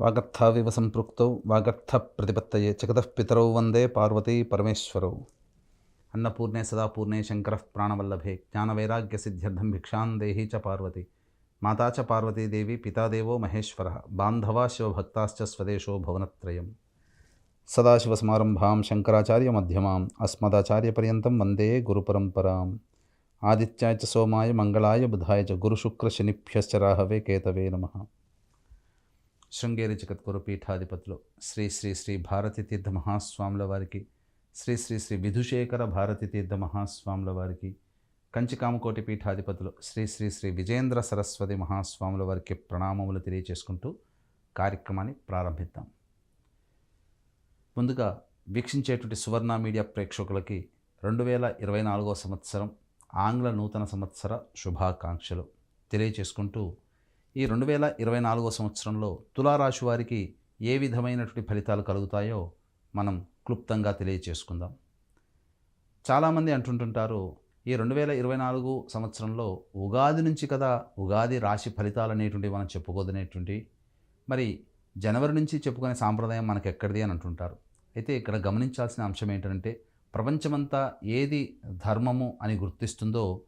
వాగర్థావివ సంపృక్తౌ వాగర్థ ప్రతిపత్తయే జగతః వందే పార్వతీ పరమేశ్వరౌ. అన్నపూర్ణే సదాపూర్ణే శంకర ప్రాణవల్లభే జ్ఞానవైరాగ్య సిద్ధ్యర్థం భిక్షాం దేహి చ పార్వతి. మాతా చ పార్వతీదేవి పితాదేవో మహేశ్వర బాంధవా శివభక్తాశ్చ స్వదేశో భవనత్రయం. సదాశివసమారంభాం శంకరాచార్యమధ్యమాం అస్మదాచార్యపర్యంతం వందే గురుపరంపరాం. ఆదిత్యాయ చ సోమాయ మంగళాయ బుధాయ చ గురుశుక్రశనిభ్యశ్చ రాహవే కేతవే నమః. శృంగేరి జగద్గురు పీఠాధిపతులు శ్రీ శ్రీ శ్రీ భారతి తీర్థ మహాస్వాముల వారికి శ్రీ శ్రీ శ్రీ విధుశేఖర భారతి తీర్థ మహాస్వాముల వారికి కంచికామకోటి పీఠాధిపతులు శ్రీ శ్రీ శ్రీ విజేంద్ర సరస్వతి మహాస్వాముల వారికి ప్రణామములు తెలియచేసుకుంటూ కార్యక్రమాన్ని ప్రారంభిద్దాం. ముందుగా వీక్షించేటువంటి సువర్ణ మీడియా ప్రేక్షకులకి రెండు వేల ఇరవై నాలుగో సంవత్సరం ఆంగ్ల నూతన సంవత్సర శుభాకాంక్షలు తెలియచేసుకుంటూ ఈ రెండు వేల ఇరవై నాలుగో సంవత్సరంలో తులారాశి వారికి ఏ విధమైనటువంటి ఫలితాలు కలుగుతాయో మనం క్లుప్తంగా తెలియచేసుకుందాం. చాలామంది అంటుంటుంటారు ఈ రెండు వేల ఇరవై నాలుగు సంవత్సరంలో ఉగాది నుంచి కదా ఉగాది రాశి ఫలితాలు అనేటువంటివి మనం చెప్పుకోదనేటువంటి మరి జనవరి నుంచి చెప్పుకునే సాంప్రదాయం మనకు ఎక్కడిది అని అంటుంటారు. అయితే ఇక్కడ గమనించాల్సిన అంశం ఏంటంటే ప్రపంచమంతా ఏది ధర్మము అని గుర్తిస్తుందో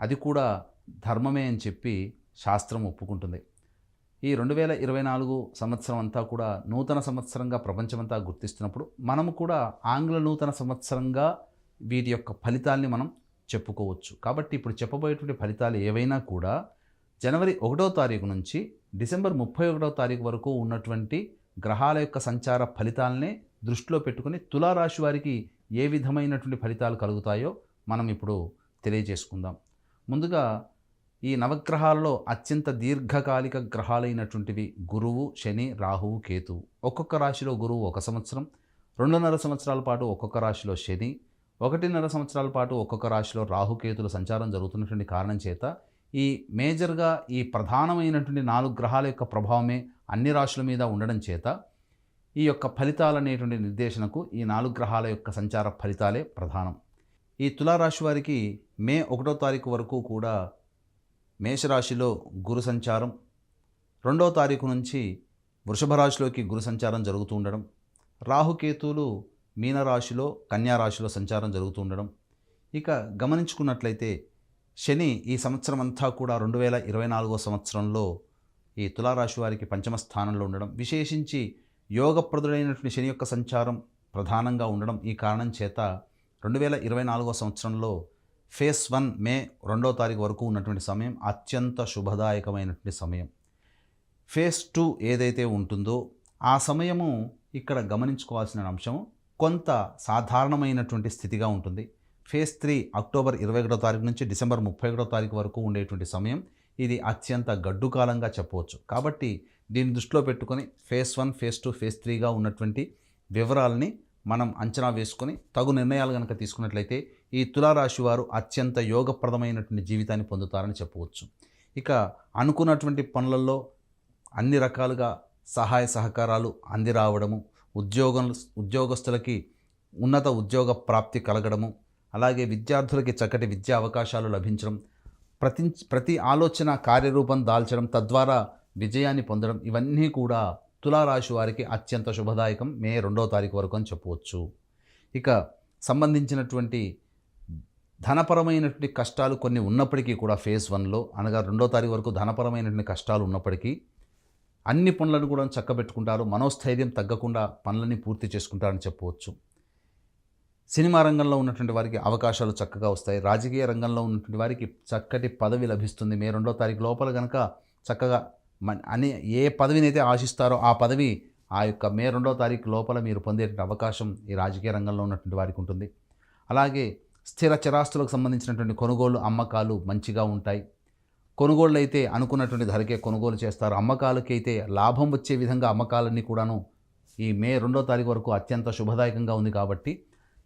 అది కూడా ధర్మమే అని చెప్పి శాస్త్రం ఒప్పుకుంటుంది. ఈ రెండు వేల ఇరవై నాలుగు సంవత్సరం అంతా కూడా నూతన సంవత్సరంగా ప్రపంచమంతా గుర్తిస్తున్నప్పుడు మనము కూడా ఆంగ్ల నూతన సంవత్సరంగా వీటి యొక్క ఫలితాల్ని మనం చెప్పుకోవచ్చు. కాబట్టి ఇప్పుడు చెప్పబోయేటువంటి ఫలితాలు ఏవైనా కూడా జనవరి ఒకటో తారీఖు నుంచి డిసెంబర్ ముప్పై ఒకటో తారీఖు వరకు ఉన్నటువంటి గ్రహాల యొక్క సంచార ఫలితాలనే దృష్టిలో పెట్టుకుని తులారాశి వారికి ఏ విధమైనటువంటి ఫలితాలు కలుగుతాయో మనం ఇప్పుడు తెలియజేసుకుందాం. ముందుగా ఈ నవగ్రహాలలో అత్యంత దీర్ఘకాలిక గ్రహాలైనటువంటివి గురువు శని రాహువు కేతువు. ఒక్కొక్క రాశిలో గురువు ఒక సంవత్సరం రెండున్నర సంవత్సరాల పాటు ఒక్కొక్క రాశిలో శని ఒకటిన్నర సంవత్సరాల పాటు ఒక్కొక్క రాశిలో రాహుకేతుల సంచారం జరుగుతున్నటువంటి కారణం చేత ఈ మేజర్గా ఈ ప్రధానమైనటువంటి నాలుగు గ్రహాల యొక్క ప్రభావమే అన్ని రాశుల మీద ఉండడం చేత ఈ యొక్క ఫలితాలు అనేటువంటి నిర్దేశనకు ఈ నాలుగు గ్రహాల యొక్క సంచార ఫలితాలే ప్రధానం. ఈ తులారాశి వారికి మే ఒకటో తారీఖు వరకు కూడా మేషరాశిలో గురు సంచారం రెండో తారీఖు నుంచి వృషభ రాశిలోకి గురు సంచారం జరుగుతూ ఉండడం రాహుకేతువులు మీనరాశిలో కన్యారాశిలో సంచారం జరుగుతూ ఉండడం. ఇక గమనించుకున్నట్లయితే శని ఈ సంవత్సరం అంతా కూడా రెండు వేల ఇరవై నాలుగో సంవత్సరంలో ఈ తులారాశి వారికి పంచమ స్థానంలో ఉండడం. విశేషించి యోగప్రదుడైనటువంటి శని యొక్క సంచారం ప్రధానంగా ఉండడం ఈ కారణం చేత రెండు వేల ఇరవై నాలుగో సంవత్సరంలో ఫేస్ వన్ మే రెండో తారీఖు వరకు ఉన్నటువంటి సమయం అత్యంత శుభదాయకమైనటువంటి సమయం. ఫేస్ టూ ఏదైతే ఉంటుందో ఆ సమయము ఇక్కడ గమనించుకోవాల్సిన అంశం కొంత సాధారణమైనటువంటి స్థితిగా ఉంటుంది. ఫేస్ త్రీ అక్టోబర్ ఇరవై ఒకటో తారీఖు నుంచి డిసెంబర్ ముప్పై ఒకటో తారీఖు వరకు ఉండేటువంటి సమయం. ఇది అత్యంత గడ్డు కాలంగా చెప్పవచ్చు. కాబట్టి దీన్ని దృష్టిలో పెట్టుకొని phase one phase two phase త్రీగా ఉన్నటువంటి వివరాలని మనం అంచనా వేసుకొని తగు నిర్ణయాలు కనుక తీసుకున్నట్లయితే ఈ తులారాశి వారు అత్యంత యోగప్రదమైనటువంటి జీవితాన్ని పొందుతారని చెప్పవచ్చు. ఇక అనుకున్నటువంటి పనులలో అన్ని రకాలుగా సహాయ సహకారాలు అంది రావడము ఉద్యోగం ఉద్యోగస్తులకి ఉన్నత ఉద్యోగ ప్రాప్తి కలగడము అలాగే విద్యార్థులకి చక్కటి విద్యా అవకాశాలు లభించడం ప్రతి ప్రతి ఆలోచన కార్యరూపం దాల్చడం తద్వారా విజయాన్ని పొందడం ఇవన్నీ కూడా తులారాశి వారికి అత్యంత శుభదాయకం మే రెండవ తారీఖు వరకు అని చెప్పవచ్చు. ఇక సంబంధించినటువంటి ధనపరమైనటువంటి కష్టాలు కొన్ని ఉన్నప్పటికీ కూడా ఫేజ్ వన్లో అనగా రెండో తారీఖు వరకు ధనపరమైనటువంటి కష్టాలు ఉన్నప్పటికీ అన్ని పనులను కూడా చక్కబెట్టుకుంటారు మనోస్థైర్యం తగ్గకుండా పనులని పూర్తి చేసుకుంటారని చెప్పవచ్చు. సినిమా రంగంలో ఉన్నటువంటి వారికి అవకాశాలు చక్కగా వస్తాయి రాజకీయ రంగంలో ఉన్నటువంటి వారికి చక్కటి పదవి లభిస్తుంది. మే రెండో తారీఖు లోపల కనుక చక్కగా అని ఏ పదవిని అయితే ఆశిస్తారో ఆ పదవి ఆ యొక్క మే రెండో తారీఖు లోపల మీరు పొందే అవకాశం ఈ రాజకీయ రంగంలో ఉన్నటువంటి వారికి ఉంటుంది. అలాగే స్థిర చరాస్తులకు సంబంధించినటువంటి కొనుగోలు అమ్మకాలు మంచిగా ఉంటాయి. కొనుగోళ్ళు అయితే అనుకున్నటువంటి ధరకే కొనుగోలు చేస్తారు. అమ్మకాలకి అయితే లాభం వచ్చే విధంగా అమ్మకాలన్నీ కూడాను ఈ మే రెండో తారీఖు వరకు అత్యంత శుభదాయకంగా ఉంది కాబట్టి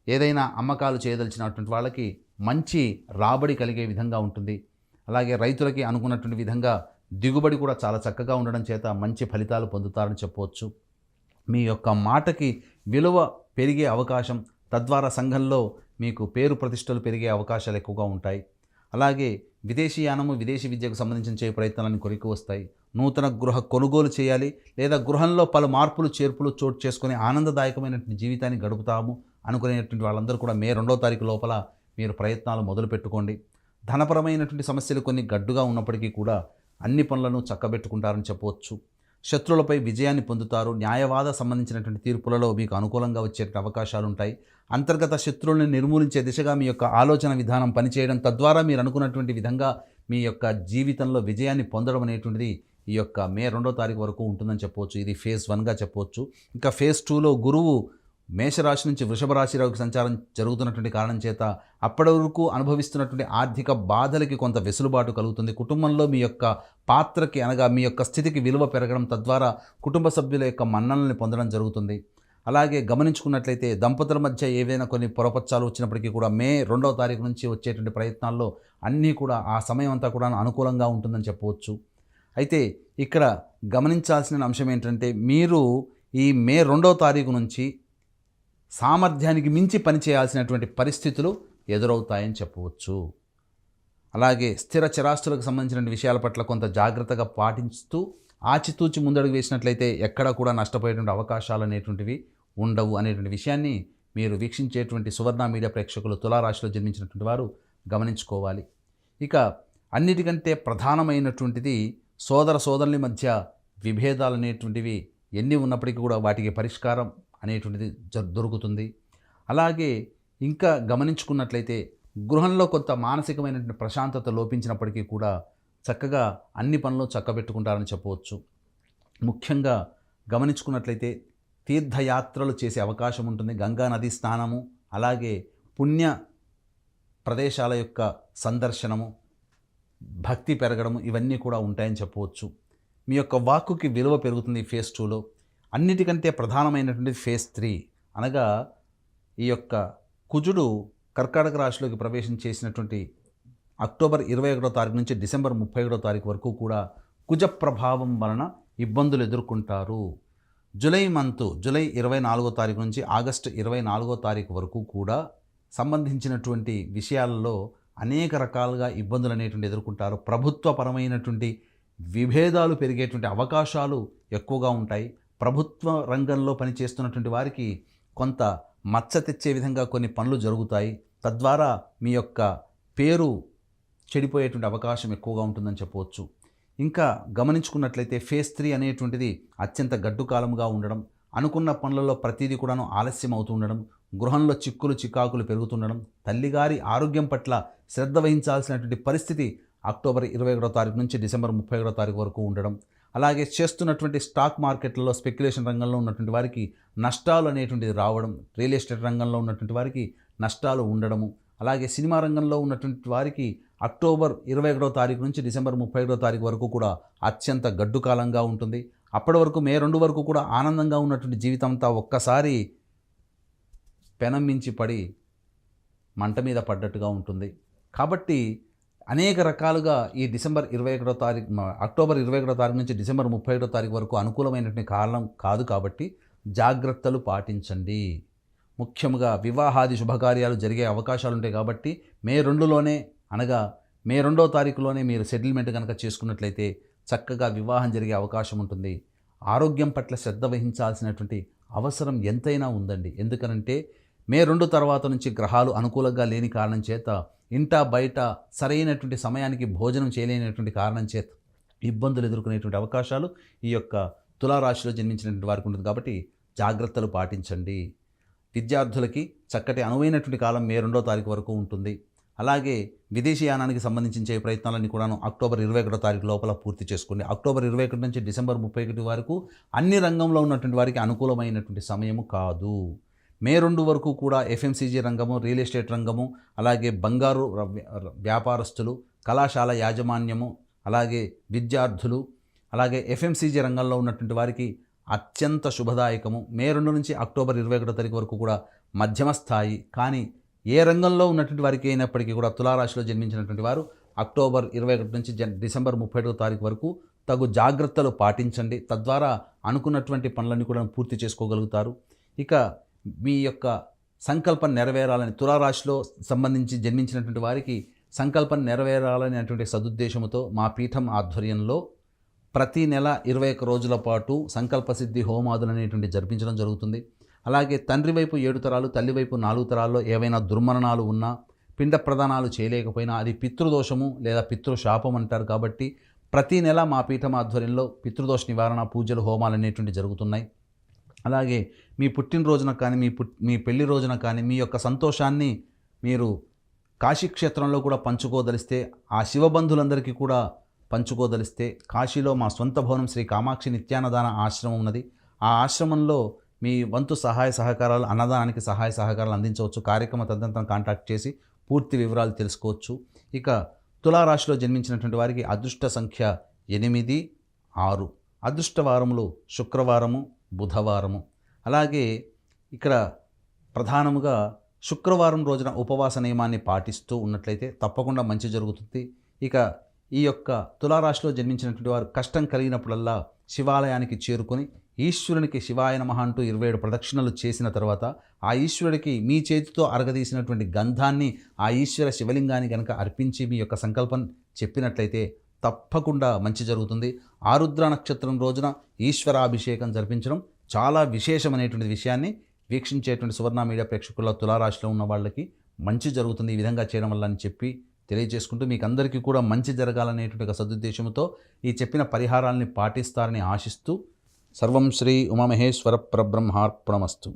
ఏదైనా అమ్మకాలు చేయదలిచినటువంటి వాళ్ళకి మంచి రాబడి కలిగే విధంగా ఉంటుంది. అలాగే రైతులకి అనుకున్నటువంటి విధంగా దిగుబడి కూడా చాలా చక్కగా ఉండడం చేత మంచి ఫలితాలు పొందుతారని చెప్పవచ్చు. మీ యొక్క మాటకి విలువ పెరిగే అవకాశం తద్వారా సంఘంలో మీకు పేరు ప్రతిష్టలు పెరిగే అవకాశాలు ఎక్కువగా ఉంటాయి. అలాగే విదేశీయానము విదేశీ విద్యకు సంబంధించిన చేయ ప్రయత్నాలను కొరికి వస్తాయి. నూతన గృహ కొనుగోలు చేయాలి లేదా గృహంలో పలు మార్పులు చేర్పులు చోటు చేసుకుని ఆనందదాయకమైనటువంటి జీవితాన్ని గడుపుతాము అనుకునేటువంటి వాళ్ళందరూ కూడా మే రెండో తారీఖు లోపల మీరు ప్రయత్నాలు మొదలు పెట్టుకోండి ధనపరమైనటువంటి సమస్యలు కొన్ని గడ్డుగా ఉన్నప్పటికీ కూడా అన్ని పనులను చక్కబెట్టుకుంటారని చెప్పవచ్చు. శత్రువులపై విజయాన్ని పొందుతారు. న్యాయవాద సంబంధించినటువంటి తీర్పులలో మీకు అనుకూలంగా వచ్చే అవకాశాలు ఉంటాయి అంతర్గత శత్రువులను నిర్మూలించే దిశగా మీ యొక్క ఆలోచన విధానం పనిచేయడం తద్వారా మీరు అనుకున్నటువంటి విధంగా మీ యొక్క జీవితంలో విజయాన్ని పొందడం అనేటువంటిది ఈ యొక్క మే రెండో తారీఖు వరకు ఉంటుందని చెప్పవచ్చు. ఇది ఫేజ్ వన్గా చెప్పవచ్చు. ఇంకా ఫేజ్ టూలో గురువు మేషరాశి నుంచి వృషభ రాశిలోకి సంచారం జరుగుతున్నటువంటి కారణం చేత అప్పటి వరకు అనుభవిస్తున్నటువంటి ఆర్థిక బాధలకి కొంత వెసులుబాటు కలుగుతుంది. కుటుంబంలో మీ యొక్క పాత్రకి అనగా మీ యొక్క స్థితికి విలువ పెరగడం తద్వారా కుటుంబ సభ్యుల యొక్క మన్ననల్ని పొందడం జరుగుతుంది. అలాగే గమనించుకున్నట్లయితే దంపతుల మధ్య ఏవైనా కొన్ని పొరపచ్చాలు వచ్చినప్పటికీ కూడా మే రెండవ తారీఖు నుంచి వచ్చేటువంటి ప్రయత్నాల్లో అన్నీ కూడా ఆ సమయం అంతా కూడా అనుకూలంగా ఉంటుందని చెప్పవచ్చు. అయితే ఇక్కడ గమనించాల్సిన అంశం ఏంటంటే మీరు ఈ మే రెండవ తారీఖు నుంచి సామర్థ్యానికి మించి పనిచేయాల్సినటువంటి పరిస్థితులు ఎదురవుతాయని చెప్పవచ్చు. అలాగే స్థిర చరాస్తులకు సంబంధించిన విషయాల పట్ల కొంత జాగ్రత్తగా పాటిస్తూ ఆచితూచి ముందడుగు వేసినట్లయితే ఎక్కడ కూడా నష్టపోయేటువంటి అవకాశాలు అనేటువంటివి ఉండవు అనేటువంటి విషయాన్ని మీరు వీక్షించేటువంటి సువర్ణ మీడియా ప్రేక్షకులు తులారాశిలో జన్మించినటువంటి వారు గమనించుకోవాలి. ఇక అన్నిటికంటే ప్రధానమైనటువంటిది సోదర సోదరుల మధ్య విభేదాలు అనేటువంటివి ఎన్ని ఉన్నప్పటికీ కూడా వాటికి పరిష్కారం అనేటువంటిది జ- దొరుకుతుంది. అలాగే ఇంకా గమనించుకున్నట్లయితే గృహంలో కొంత మానసికమైనటువంటి ప్రశాంతత లోపించినప్పటికీ కూడా చక్కగా అన్ని పనులు చక్కబెట్టుకుంటారని చెప్పవచ్చు. ముఖ్యంగా గమనించుకున్నట్లయితే తీర్థయాత్రలు చేసే అవకాశం ఉంటుంది. గంగా నది స్నానము అలాగే పుణ్య ప్రదేశాల యొక్క సందర్శనము భక్తి పెరగడము ఇవన్నీ కూడా ఉంటాయని చెప్పవచ్చు. మీ యొక్క వాక్కుకి విలువ పెరుగుతుంది ఈ టూలో. అన్నిటికంటే ప్రధానమైనటువంటి ఫేజ్ త్రీ. అనగా ఈ యొక్క కుజుడు కర్కాటక రాశిలోకి ప్రవేశం చేసినటువంటి అక్టోబర్ ఇరవై ఒకటో తారీఖు నుంచి డిసెంబర్ ముప్పై ఒకటో తారీఖు వరకు కూడా కుజ ప్రభావం వలన ఇబ్బందులు ఎదుర్కొంటారు. జూలై మంత్ జూలై ఇరవై నాలుగో తారీఖు నుంచి ఆగస్టు ఇరవై నాలుగో తారీఖు వరకు కూడా సంబంధించినటువంటి విషయాలలో అనేక రకాలుగా ఇబ్బందులు అనేటువంటి ఎదుర్కొంటారు. ప్రభుత్వపరమైనటువంటి విభేదాలు పెరిగేటువంటి అవకాశాలు ఎక్కువగా ఉంటాయి. ప్రభుత్వ రంగంలో పనిచేస్తున్నటువంటి వారికి కొంత మచ్చ తెచ్చే విధంగా కొన్ని పనులు జరుగుతాయి. తద్వారా మీ యొక్క పేరు చెడిపోయేటువంటి అవకాశం ఎక్కువగా ఉంటుందని చెప్పవచ్చు. ఇంకా గమనించుకున్నట్లయితే ఫేస్ త్రీ అనేటువంటిది అత్యంత గడ్డుకాలముగా ఉండడం అనుకున్న పనులలో ప్రతిదీ కూడాను ఆలస్యం అవుతుండడం గృహంలో చిక్కులు చికాకులు పెరుగుతుండడం తల్లిగారి ఆరోగ్యం పట్ల శ్రద్ధ వహించాల్సినటువంటి పరిస్థితి అక్టోబర్ ఇరవై ఒకటో తారీఖు నుంచి డిసెంబర్ ముప్పై ఒకటో తారీఖు వరకు ఉండడం అలాగే చేస్తున్నటువంటి స్టాక్ మార్కెట్లలో స్పెక్యులేషన్ రంగంలో ఉన్నటువంటి వారికి నష్టాలు అనేటువంటిది రావడం రియల్ ఎస్టేట్ రంగంలో ఉన్నటువంటి వారికి నష్టాలు ఉండడము అలాగే సినిమా రంగంలో ఉన్నటువంటి వారికి అక్టోబర్ ఇరవై ఒకటో తారీఖు నుంచి డిసెంబర్ ముప్పై ఒకటో తారీఖు వరకు కూడా అత్యంత గడ్డు కాలంగా ఉంటుంది. అప్పటి వరకు మే రెండు వరకు కూడా ఆనందంగా ఉన్నటువంటి జీవితం అంతా ఒక్కసారి పెనం మించి పడి మంట మీద పడ్డట్టుగా ఉంటుంది. కాబట్టి అనేక రకాలుగా ఈ డిసెంబర్ ఇరవై ఒకటో తారీఖు అక్టోబర్ ఇరవై ఒకటో తారీఖు నుంచి డిసెంబర్ ముప్పై ఒకటో తారీఖు వరకు అనుకూలమైనటువంటి కారణం కాదు కాబట్టి జాగ్రత్తలు పాటించండి. ముఖ్యంగా వివాహాది శుభకార్యాలు జరిగే అవకాశాలు ఉంటాయి కాబట్టి మే రెండులోనే అనగా మే రెండో తారీఖులోనే మీరు సెటిల్మెంట్ కనుక చేసుకున్నట్లయితే చక్కగా వివాహం జరిగే అవకాశం ఉంటుంది. ఆరోగ్యం పట్ల శ్రద్ధ వహించాల్సినటువంటి అవసరం ఎంతైనా ఉందండి. ఎందుకనంటే మే రెండు తర్వాత నుంచి గ్రహాలు అనుకూలంగా లేని కారణం చేత ఇంట బయట సరైనటువంటి సమయానికి భోజనం చేయలేనటువంటి కారణం చేత ఇబ్బందులు ఎదుర్కొనేటువంటి అవకాశాలు ఈ యొక్క తులారాశిలో జన్మించినటువంటి వారికి ఉంటుంది కాబట్టి జాగ్రత్తలు పాటించండి. విద్యార్థులకి చక్కటి అనువైనటువంటి కాలం మే రెండో తారీఖు వరకు ఉంటుంది. అలాగే విదేశీయానానికి సంబంధించిన చే ప్రయత్నాలన్నీ కూడాను అక్టోబర్ ఇరవై ఒకటో తారీఖు లోపల పూర్తి చేసుకోండి. అక్టోబర్ ఇరవై ఒకటి నుంచి డిసెంబర్ ముప్పై ఒకటి వరకు అన్ని రంగంలో ఉన్నటువంటి వారికి అనుకూలమైనటువంటి సమయము కాదు. మే రెండు వరకు కూడా ఎఫ్ఎంసీజీ రంగము రియల్ ఎస్టేట్ రంగము అలాగే బంగారు వ్యాపారస్తులు కళాశాల యాజమాన్యము అలాగే విద్యార్థులు అలాగే ఎఫ్ఎంసీజీ రంగంలో ఉన్నటువంటి వారికి అత్యంత శుభదాయకము. మే రెండు నుంచి అక్టోబర్ ఇరవై ఒకటో తారీఖు వరకు కూడా మధ్యమ స్థాయి. కానీ ఏ రంగంలో ఉన్నటువంటి వారికి అయినప్పటికీ కూడా తులారాశిలో జన్మించినటువంటి వారు అక్టోబర్ ఇరవై ఒకటి నుంచి జన్ డిసెంబర్ ముప్పై ఒకటో తారీఖు వరకు తగు జాగ్రత్తలు పాటించండి. తద్వారా అనుకున్నటువంటి పనులన్నీ కూడా పూర్తి చేసుకోగలుగుతారు. ఇక మీ యొక్క సంకల్పం నెరవేరాలని తులారాశిలో సంబంధించి జన్మించినటువంటి వారికి సంకల్పం నెరవేరాలనేటువంటి సదుద్దేశంతో మా పీఠం ఆధ్వర్యంలో ప్రతి నెల ఇరవై ఒక్క రోజుల పాటు సంకల్ప సిద్ధి హోమాదులు అనేటువంటి జరిపించడం జరుగుతుంది. అలాగే తండ్రి వైపు ఏడు తరాలు తల్లి వైపు నాలుగు తరాల్లో ఏవైనా దుర్మరణాలు ఉన్నా పిండ ప్రదానాలు చేయలేకపోయినా అది పితృదోషము లేదా పితృశాపం అంటారు కాబట్టి ప్రతి నెల మా పీఠం ఆధ్వర్యంలో పితృదోష నివారణ పూజలు హోమాలు అనేటువంటి జరుగుతున్నాయి. అలాగే మీ పుట్టినరోజున కానీ మీ పుట్ మీ పెళ్ళి రోజున కానీ మీ యొక్క సంతోషాన్ని మీరు కాశీక్షేత్రంలో కూడా పంచుకోదలిస్తే ఆ శివబంధులందరికీ కూడా పంచుకోదలిస్తే కాశీలో మా సొంత భవనం శ్రీ కామాక్షి నిత్యాన్నదాన ఆశ్రమం ఉన్నది. ఆ ఆశ్రమంలో మీ వంతు సహాయ సహకారాలు అన్నదానానికి సహాయ సహకారాలు అందించవచ్చు. కార్యక్రమ తదంతరం కాంటాక్ట్ చేసి పూర్తి వివరాలు తెలుసుకోవచ్చు. ఇక తులారాశిలో జన్మించినటువంటి వారికి అదృష్ట సంఖ్య ఎనిమిది ఆరు. అదృష్ట వారములు శుక్రవారము బుధవారము. అలాగే ఇక్కడ ప్రధానముగా శుక్రవారం రోజున ఉపవాస నియమాన్ని పాటిస్తూ ఉన్నట్లయితే తప్పకుండా మంచి జరుగుతుంది. ఇక ఈ యొక్క తులారాశిలో జన్మించినటువంటి వారు కష్టం కలిగినప్పుడల్లా శివాలయానికి చేరుకొని ఈశ్వరునికి శివాయ నమ అంటూ ఇరవై ఏడు ప్రదక్షిణలు చేసిన తర్వాత ఆ ఈశ్వరుడికి మీ చేతితో అరగదీసినటువంటి గంధాన్ని ఆ ఈశ్వర శివలింగాన్ని కనుక అర్పించి మీ యొక్క సంకల్పం చెప్పినట్లయితే తప్పకుండా మంచి జరుగుతుంది. ఆరుద్ర నక్షత్రం రోజున ఈశ్వరాభిషేకం జరిపించడం చాలా విశేషమైనటువంటి విషయాన్ని వీక్షించేటువంటి సువర్ణ మీడియా ప్రేక్షకుల తులారాశిలో ఉన్న వాళ్ళకి మంచి జరుగుతుంది ఈ విధంగా చేయడం వల్ల అని చెప్పి తెలియజేసుకుంటూ మీకు అందరికీ కూడా మంచి జరగాలనేటువంటి ఒక సదుద్దేశంతో ఈ చెప్పిన పరిహారాల్ని పాటిస్తారని ఆశిస్తూ సర్వం శ్రీ ఉమామహేశ్వర పరబ్రహ్మార్పణమస్తు.